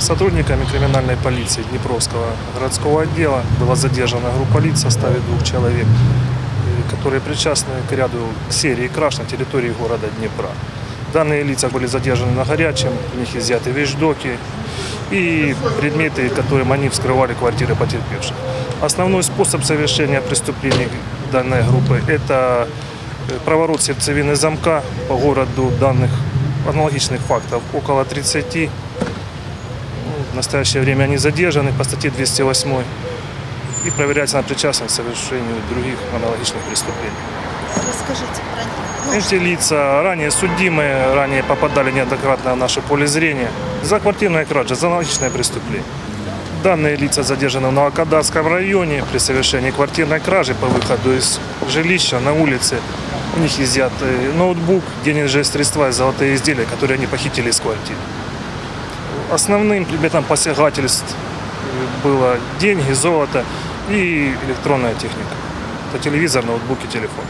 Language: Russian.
Сотрудниками криминальной полиции Днепровского городского отдела была задержана группа лиц в составе двух человек, э, которые причастны к ряду серий краж на территории города Днепра. Данные лица были задержаны на горячем, у них изъяты вещдоки и предметы, которым они вскрывали квартиры потерпевших. Основной способ совершения преступлений данной группы – это э, проворот сердцевины замка по городу данных аналогичных фактов около 30. В настоящее время они задержаны по статье 208 и проверяется на причастность к совершению других аналогичных преступлений. Расскажите про них. Ну, Эти лица ранее судимые, ранее попадали неоднократно в наше поле зрения за квартирные кражи, за аналогичное преступление. Данные лица задержаны в Новокадасском районе при совершении квартирной кражи по выходу из жилища на улице. У них изъят э, ноутбук, денежные средства и золотые изделия, которые они похитили из квартиры. Основным предметом посягательств э, было деньги, золото и электронная техника. Это телевизор, ноутбук и телефон.